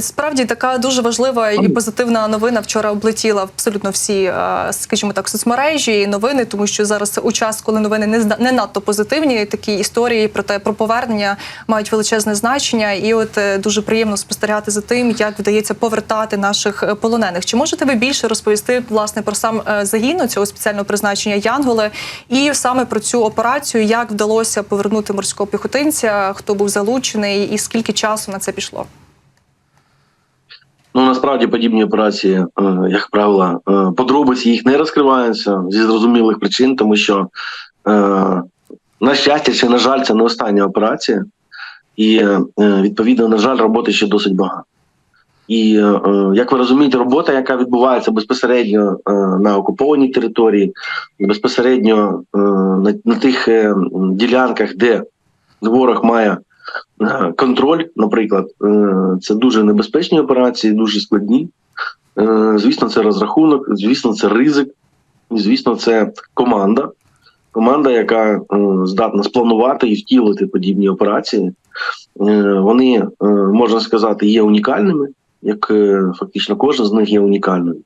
Справді така дуже важлива і позитивна новина вчора облетіла абсолютно всі, е, скажімо так, соцмережі і новини, тому що зараз у час, коли новини не не надто позитивні, такі історії про те про повернення мають величезне значення. І от е, дуже приємно спостерігати за тим, як вдається повертати наших е, полонених. Чи можете ви більше розповісти власне про сам загін цього спеціального призначення Янголи і саме про цю операцію, як вдалося повернути морського піхотинця, хто був залучений, і скільки часу на це пішло? Ну насправді подібні операції, е, як правило, е, подробиці їх не розкриваються зі зрозумілих причин, тому що е, на щастя чи на жаль, це не остання операція, і відповідно, на жаль, роботи ще досить багато. І як ви розумієте, робота, яка відбувається безпосередньо на окупованій території, безпосередньо на, тих ділянках, де ворог має контроль, наприклад, е, це дуже небезпечні операції, дуже складні. Е, Звісно, це розрахунок, звісно, це ризик, звісно, це команда. Команда, яка е, здатна спланувати і втілити подібні операції. Вони, можна сказати, є унікальними, як фактично кожен з них є унікальним.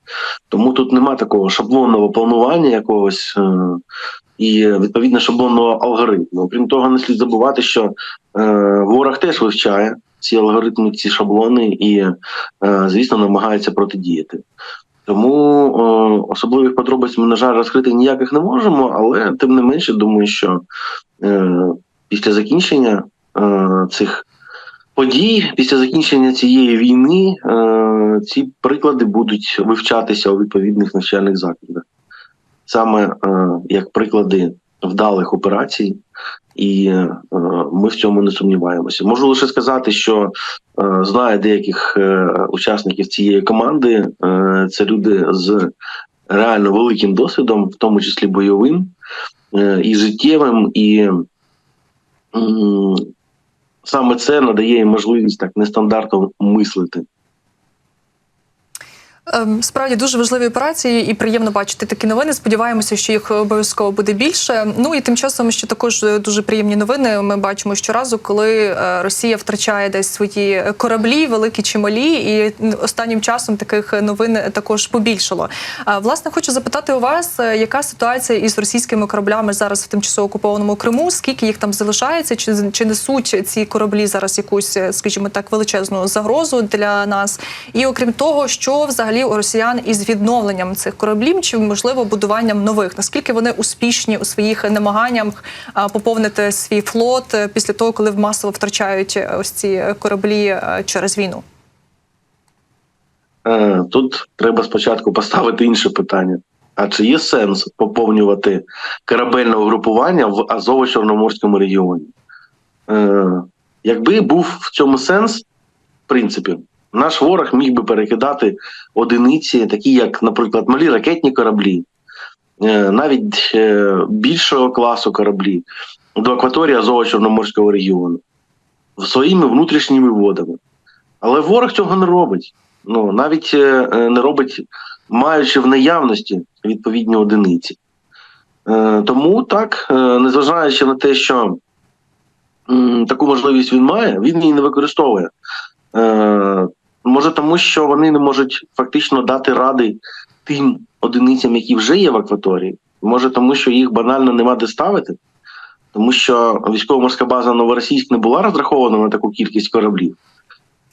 Тому тут нема такого шаблонного планування якогось і відповідно шаблонного алгоритму. Крім того, не слід забувати, що е, ворог теж вивчає ці алгоритми, ці шаблони, і, е, звісно, намагається протидіяти. Тому е, особливих подробиць ми, на жаль, розкрити ніяких не можемо, але тим не менше, думаю, що е, після закінчення е, цих подій, після закінчення цієї війни, е, ці приклади будуть вивчатися у відповідних навчальних закладах. Саме е, як приклади вдалих операцій, і е, ми в цьому не сумніваємося. Можу лише сказати, що е, знаю деяких учасників цієї команди. Це люди з реально великим досвідом, в тому числі бойовим і життєвим, і саме це надає їм можливість так нестандартно мислити. Ем, Справді дуже важливі операції, і приємно бачити такі новини. Сподіваємося, що їх обов'язково буде більше. Ну і тим часом ще також дуже приємні новини. Ми бачимо щоразу, коли е, Росія втрачає десь свої кораблі, великі чи малі, і останнім часом таких новин також побільшало. Власне, хочу запитати у вас, е, яка ситуація із російськими кораблями зараз в тимчасово окупованому Криму? Скільки їх там залишається? Чи, чи несуть ці кораблі зараз якусь, е, скажімо так, величезну загрозу для нас? І окрім того, що взагалі у росіян із відновленням цих кораблів, чи можливо будуванням нових? Наскільки вони успішні у своїх намаганнях поповнити свій флот е, після того, коли масово втрачають е, ось ці кораблі е, через війну? Тут треба спочатку поставити інше питання: а чи є сенс поповнювати корабельне угрупування в Азово-Чорноморському регіоні? Е, Якби був в цьому сенс, в принципі, наш ворог міг би перекидати одиниці, такі як, наприклад, малі ракетні кораблі, е, навіть е, більшого класу кораблі до акваторії Азово-Чорноморського регіону своїми внутрішніми водами. Але ворог цього не робить. Ну навіть е, не робить, маючи в наявності відповідні одиниці. Тому так, незважаючи на те, що таку можливість він має, він її не використовує. Може, тому що вони не можуть фактично дати ради тим одиницям, які вже є в акваторії. Може, тому що їх банально нема де ставити, тому що військово-морська база Новоросійськ не була розрахована на таку кількість кораблів.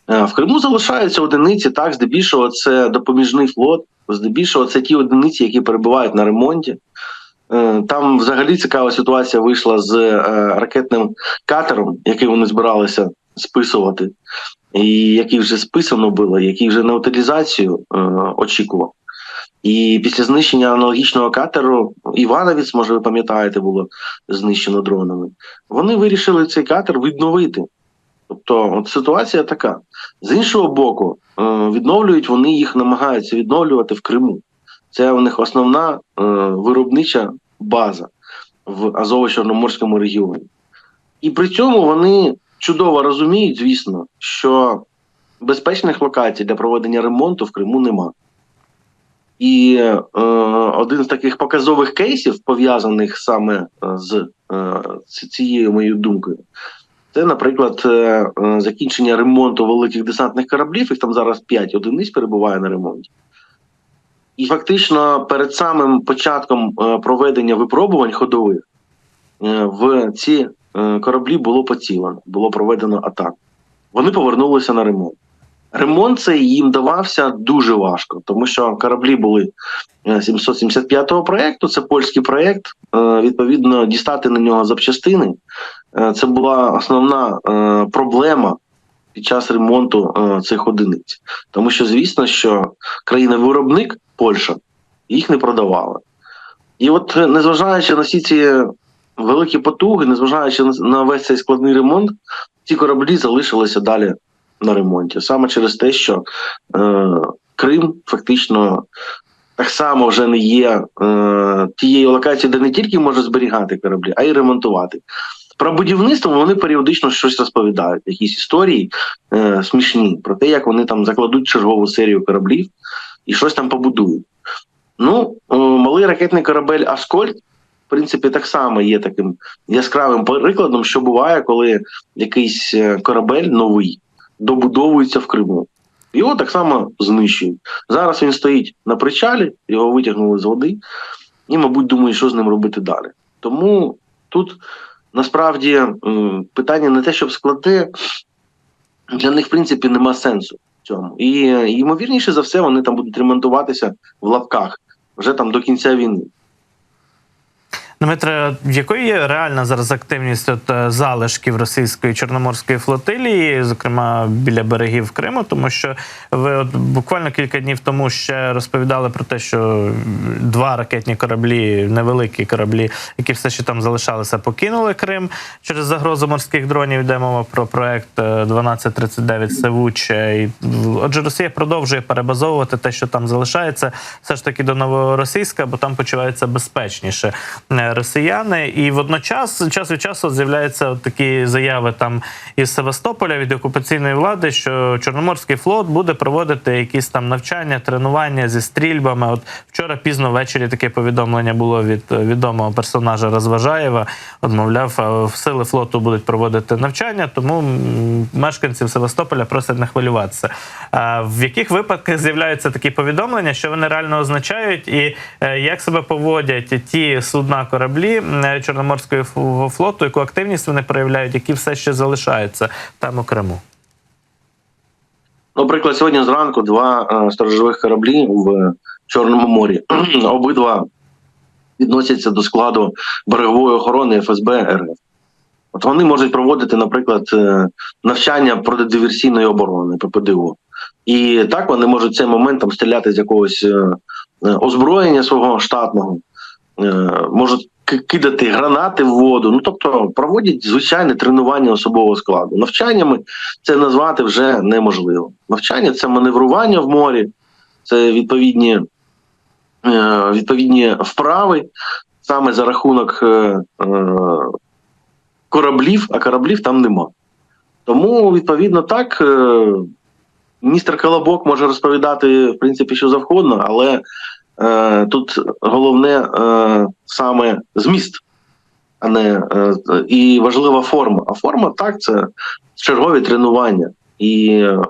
Е, В Криму залишаються одиниці, так, здебільшого це допоміжний флот, здебільшого це ті одиниці, які перебувають на ремонті. Е, Там взагалі цікава ситуація вийшла з е, ракетним катером, який вони збиралися списувати, і який вже списано було, який вже на утилізацію е, очікував. І після знищення аналогічного катеру Івановець, може, ви пам'ятаєте, було знищено дронами. Вони вирішили цей катер відновити. Тобто, от ситуація така. З іншого боку, е, відновлюють вони їх намагаються відновлювати в Криму. Це у них основна е, виробнича база в Азово-Чорноморському регіоні. І при цьому вони чудово розуміють, звісно, що безпечних локацій для проведення ремонту в Криму нема. І е, один з таких показових кейсів, пов'язаних саме е, з е, ці- цією моєю думкою, Це, наприклад, е, е, закінчення ремонту великих десантних кораблів. Їх там зараз 5 одиниць перебуває на ремонті. І фактично перед самим початком е, проведення випробувань ходових в ці кораблі було поцілено, було проведено атаку. Вони повернулися на ремонт. Ремонт цей їм давався дуже важко, тому що кораблі були е, 775-го проєкту, це польський проєкт. Е, Відповідно, дістати на нього запчастини. е, Це була основна е, проблема під час ремонту е, цих одиниць. Тому що, звісно, що країна-виробник Польща їх не продавала. І от, е, незважаючи на всі ці великі потуги, незважаючи на- весь цей складний ремонт, ці кораблі залишилися далі на ремонті. Саме через те, що е, Крим фактично так само вже не є е, тією локацією, де не тільки може зберігати кораблі, а й ремонтувати. Про будівництво вони періодично щось розповідають, якісь історії е, смішні про те, як вони там закладуть чергову серію кораблів і щось там побудують. Ну, малий ракетний корабель Аскольд, в принципі, так само є таким яскравим прикладом, що буває, коли якийсь е, корабель новий добудовується в Криму. Його так само знищують. Зараз він стоїть на причалі, його витягнули з води, і, мабуть, думають, що з ним робити далі. Тому тут насправді питання не те, щоб складе, для них, в принципі, нема сенсу в цьому. І е, ймовірніше за все, вони там будуть ремонтуватися в лапках вже там до кінця війни. Дмитре, якою є реальна зараз активність от, е, залишків російської чорноморської флотилії, зокрема біля берегів Криму, тому що ви от буквально кілька днів тому ще розповідали про те, що два ракетні кораблі, невеликі кораблі, які все ще там залишалися, покинули Крим через загрозу морських дронів. Йде мова про проект е, 1239 Севуче. І, Отже, Росія продовжує перебазовувати те, що там залишається, все ж таки до новоросійська, бо там почуваються безпечніше е, росіяни. І водночас час від часу з'являються такі заяви там із Севастополя від окупаційної влади, що Чорноморський флот буде проводити якісь там навчання, тренування зі стрільбами. От вчора пізно ввечері таке повідомлення було від е, відомого персонажа Розважаєва. От, мовляв, е, в сили флоту будуть проводити навчання, тому мешканців Севастополя просять не хвилюватися. А в яких випадках з'являються такі повідомлення, що вони реально означають, і е, як себе поводять ті судна кораблі Чорноморського флоту, яку активність вони проявляють, які все ще залишаються там у Наприклад, сьогодні зранку два е, сторожових кораблі в Чорному морі. Обидва відносяться до складу берегової охорони ФСБ РФ. От вони можуть проводити, наприклад, е, навчання протидиверсійної оборони ППДО. І так вони можуть в цей момент там стріляти з якогось е, озброєння свого штатного, можуть кидати гранати в воду. Ну тобто проводять звичайне тренування особового складу. Навчаннями це назвати вже неможливо. Навчання це маневрування в морі, це відповідні, е, відповідні вправи саме за рахунок е, е, кораблів, а кораблів там нема. Тому, відповідно, так, е, містер Колобок може розповідати, в принципі, що завгодно, але е, тут головне е, саме зміст, а не е, і важлива форма. А форма так, це чергові тренування. І е,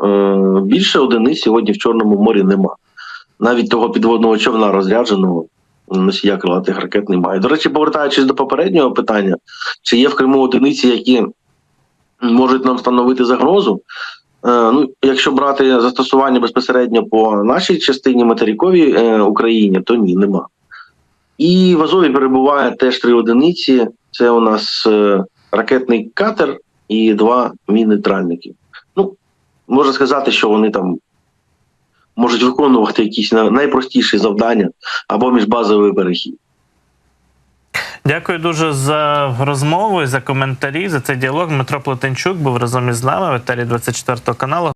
більше одиниць сьогодні в Чорному морі нема. Навіть того підводного човна розрядженого носія крилатих ракет немає. До речі, повертаючись до попереднього питання, чи є в Криму одиниці, які можуть нам становити загрозу? Е, ну, якщо брати застосування безпосередньо по нашій частині материковій е, Україні, то ні, нема. І в Азові перебуває теж три одиниці. Це у нас е, ракетний катер і два міни-тральники. Ну, можна сказати, що вони там можуть виконувати якісь найпростіші завдання або міжбазовий перехід. Дякую дуже за розмову за коментарі, за цей діалог. Дмитро Плетенчук був разом із нами в етері 24 каналу.